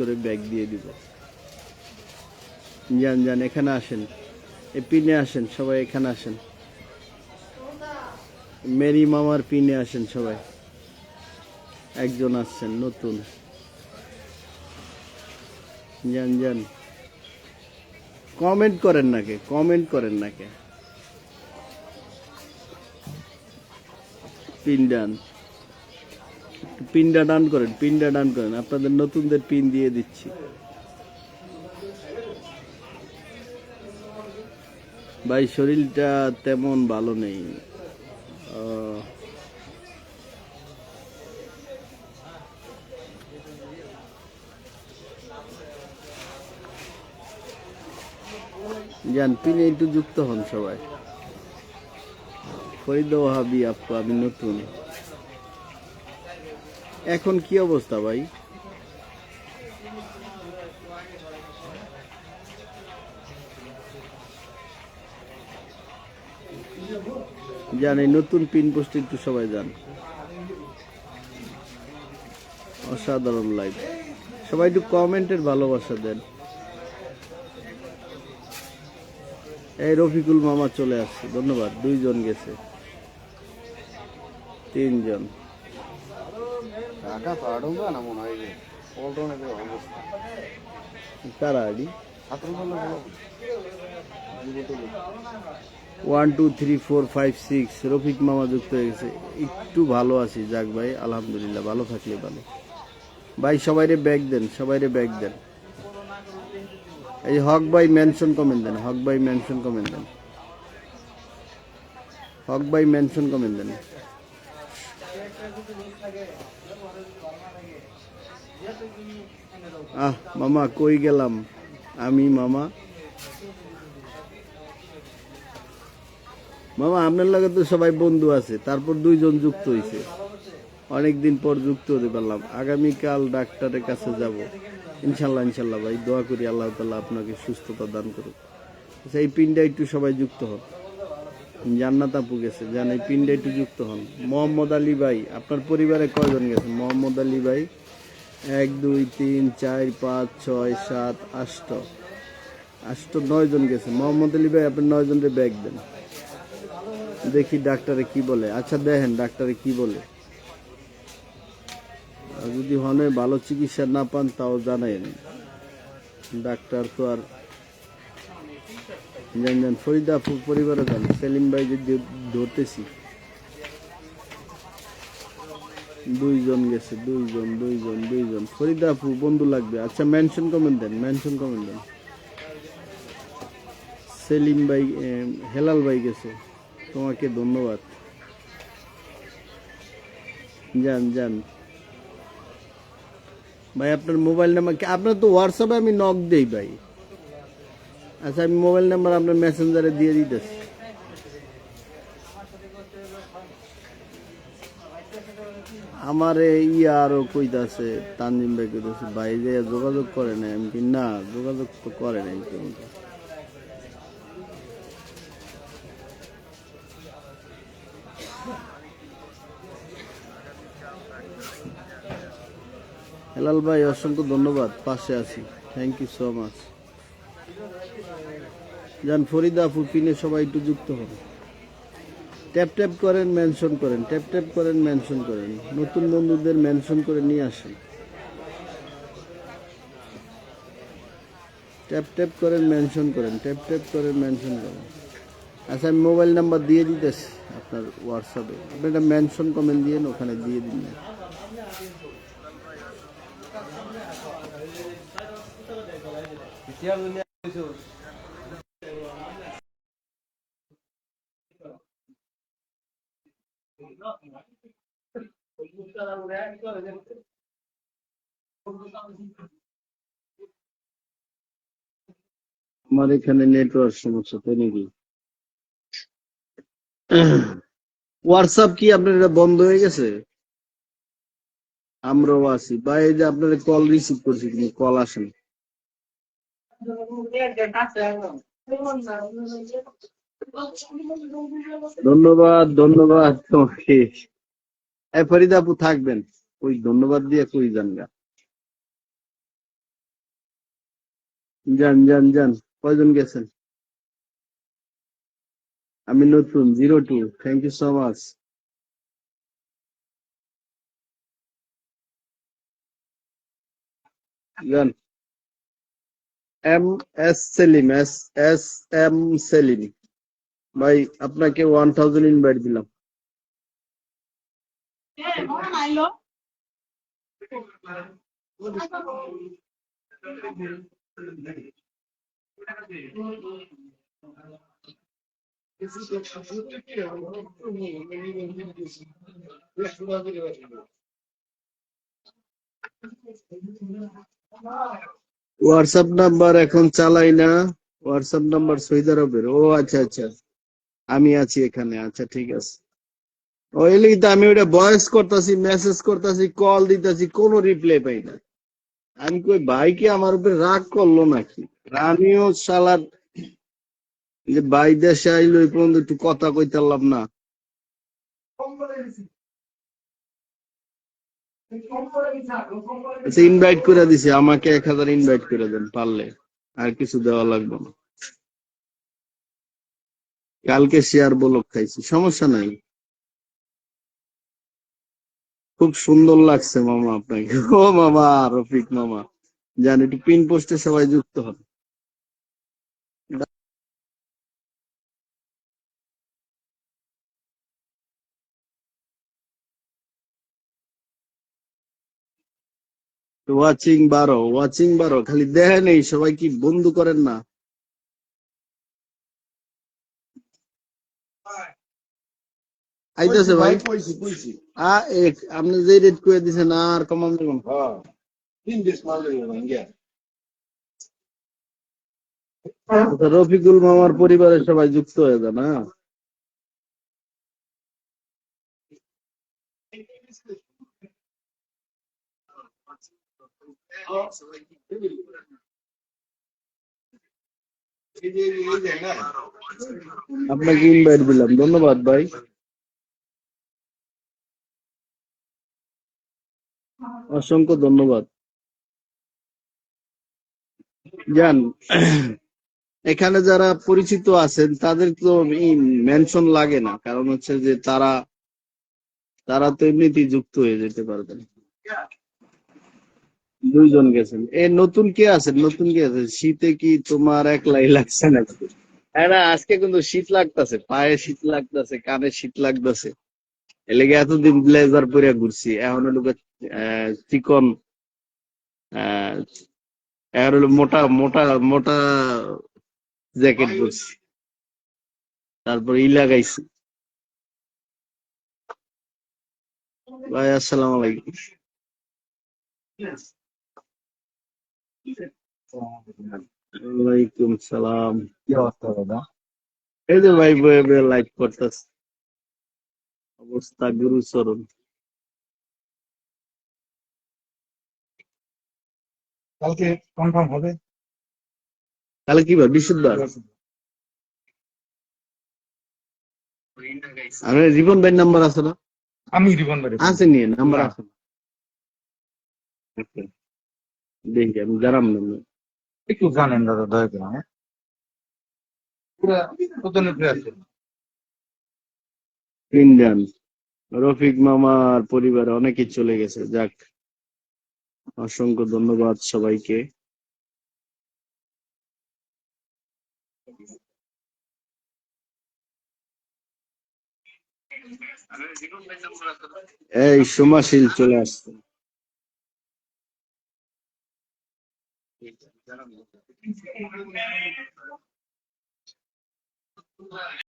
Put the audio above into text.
করে ব্যাগ দিয়ে দিব। যান যান, এখানে আসেন। এই পিনে আসেন, সবাই এখানে আসেন। মেরি মামার পিনে আসেন সবাই। একজন আসছেন, নতুন। যান যান। কমেন্ট করেন নাকে কমেন্ট করেন নাকে পিন ডান পিনটা ডান করেন, পিনটা ডান করেন। আপনাদের নতুনদের পিন দিয়ে দিচ্ছি। ভাই, শরীরটা তেমন ভালো নেই। যান, পিনে একটু যুক্ত হন সবাই। ফরিদ ওহাবি আপু, আমি নতুন। এখন কি অবস্থা ভাই? এই নতুন পিন পোস্ট একটু সবাই যান অসাধারণ লাইভ সবাই একটু কমেন্টের ভালোবাসা দেন। এই রফিকুল মামা চলে আসছে, ধন্যবাদ, দুইজন গেছে। তিনজন। One two three four five six Rafiq মামা যুক্ত হয়ে গেছে একটু ভালো আছি যাক ভাই আলহামদুলিল্লাহ ভালো থাকলে ভালো ভাই সবাইরে ব্যাগ দেন সবাইরে ব্যাগ দেন এই হক ভাই মেনশন কমেন্ট দেন হক ভাই মেনশন কমেন্ট দেন হক ভাই মেনশন কমেন্ট দেন আহ মামা কই গেলাম? আমি মামা। মামা আপনার লগে তো সবাই বন্ধু আছে তারপর দুইজন যুক্ত হয়েছে অনেকদিন পর যুক্ত হতে পারলাম। আগামীকাল ডাক্তারের কাছে যাব। ইনশাল্লাহ ইনশাল্লাহ ভাই দোয়া করি আল্লাহ তাল্লাহ আপনাকে সুস্থতা দান করুক। আচ্ছা, এই পিনটা একটু সবাই যুক্ত হন। জান্নাত আপু গেছে। জান এই পিনটা একটু যুক্ত হন। মোহাম্মদ আলী ভাই আপনার পরিবারে কয়জন গেছে? মোহাম্মদ আলী ভাই এক, দুই, তিন, চার, পাঁচ, ছয়, সাত, আষ্ট। আষ্ট, নয় জন গেছে। মোহাম্মদ আলী ভাই, আপনি নয় জনের ব্যাগ দেন। দেখি ডাক্তারে কি বলে। আচ্ছা দেখেন ডাক্তারে কি বলে। যদি হনে ভালো চিকিৎসা না পান, তাও জানাইন ডাক্তার তো আর জান জান ফরিদা পরিবারে যান সেলিম ভাই যদি ধরতেছি। দুইজন গেছে, দুইজন দুইজন দুইজন। ফরিদা আপু, বন্ধু লাগবে। আচ্ছা মেনশন কমেন্ট দেন মেনশন কমেন্ট দেন। সেলিম ভাই হেলাল ভাই গেছে। তোমাকে ধন্যবাদ। যান যান। ভাই, আপনার মোবাইল নাম্বার আপনার তো হোয়াটসঅ্যাপে আমি নক দেই ভাই। আচ্ছা আমি মোবাইল নাম্বার আপনার মেসেঞ্জারে দিয়ে দিতেছি। আমার ইয়ে আরও কইতাছে, তানজিম ভাই কইতাছে, ভাই, যে যোগাযোগ করে না আমি কি না, যোগাযোগ তো করে নাই কিন্তু হেলাল ভাই, অসংখ্য ধন্যবাদ, পাশে আছি। থ্যাংক ইউ সো মাচ যান, ফরিদা আপু, পিনে সবাই একটু যুক্ত হন। ট্যাপ ট্যাপ করেন মেনশন করেন ট্যাপ ট্যাপ করেন মেনশন করেন। নতুন বন্ধুদের মেনশন করে নিয়ে আসেন। ট্যাপ ট্যাপ করেন মেনশন করেন ট্যাপ ট্যাপ করেন মেনশন করেন। আচ্ছা আমি মোবাইল নাম্বার দিয়ে দিতেছি আপনার হোয়াটসঅ্যাপে আপনি একটা মেনশন কমেন্ট দিয়ে ওখানে দিয়ে দিন। আমার এখানে নেটওয়ার্ক সমস্যা, তাই নাকি? হোয়াটসঅ্যাপ কি আপনার এটা বন্ধ হয়ে গেছে? আমরাও আছি। বা এই যে আপনার কল রিসিভ করছি, কিন্তু কল আসেন ধন্যবাদ ধন্যবাদ, তোমাকে। ফরিদা আপু থাকবেন। ওই ধন্যবাদ দিয়ে কই যান গা? যান যান যান। কয়জন গেছেন? আমি নতুন zero two thank you so much M S Selim S S M Selim ভাই আপনাকে ওয়ান থাউজেন্ড ইনভাইট দিলাম। হোয়াটসঅ্যাপ নাম্বার এখন চালাই না। হোয়াটসঅ্যাপ নাম্বার সৌদি আরবের। ও আচ্ছা আচ্ছা। আমি আছি এখানে আচ্ছা ঠিক আছে। ওই লিগে তো আমি ওটা ভয়েস করতেছি মেসেজ করতেছি কল দিতেছি, কোনো রিপ্লাই পাই না। আমি কই, ভাই কি আমার উপরে রাগ করল নাকি? আমিও সালাদ যে ভাই দেশে আইলো এই পর্যন্ত একটু কথা কইতে পারলাম না। আচ্ছা ইনভাইট করে দিছি, আমাকে এক হাজার ইনভাইট করে দেন, পারলে। আর কিছু দেওয়া লাগবে না। কালকে শেয়ার বলক খাইছি, সমস্যা নাই। খুব সুন্দর লাগছে মামা আপনাকে। ও মামা, রফিক মামা। জান একটু পিন পোস্টে সবাই যুক্ত হবে ওয়াচিং বারো ওয়াচিং বারো, খালি দেখে নেই সবাই কি বন্ধু করেন না। আইতেছে ভাই। আ এক আপনি যে রেট করে দিছেন আর কমান দেবেন হ্যাঁ। তিন দিস মাল ভাঙ্গিয়া আচ্ছা, রফিকুল মামার পরিবারের সবাই যুক্ত হয়ে যান হ্যাঁ। না আপনাকে ইনভাইট দিলাম ধন্যবাদ ভাই। অসংখ্য ধন্যবাদ। জান, এখানে যারা পরিচিত আছেন, তাদের তো মেনশন লাগে না, কারণ হচ্ছে যে তারা তারা তো এমনিতেই যুক্ত হয়ে যেতে পারবেন। দুইজন গেছেন। এ নতুন কে আছেন? নতুন কে আছে শীতে কি তোমার একলাই লাগছে নাকি? হ্যাঁ না, আজকে কিন্তু শীত লাগতেছে, পায়ে শীত লাগতেছে, কানে শীত লাগতেছে। এলেগে এতদিন ব্লেজার পরে ঘুরছি এখন হলো চিকন এখন হলো মোটা মোটা মোটা জ্যাকেট পরছি। তারপর ই লাগাইছি। ভাই আসসালামু আলাইকুম। ওয়ালাইকুম সালাম। কি অবস্থা দাদা? এই যে ভাই লাইভ করতেছে। অবস্থা গুরুচরণ। কালকে কনফার্ম হবে? তাহলে কি বার? আরে জীবন ভাই নাম্বার আছে না? আমি রিবন বাড়ি আছে নিয়ে নাম্বার। আছে। আচ্ছা। দেখি আমি জানাম না। একটু জানেন দাদা দয়া করে হ্যাঁ? পুরা আছে? রফিক মামার পরিবারে অনেকেই চলে গেছে যাক। অসংখ্য ধন্যবাদ সবাইকে। এই সোমাশীল চলে আসছে।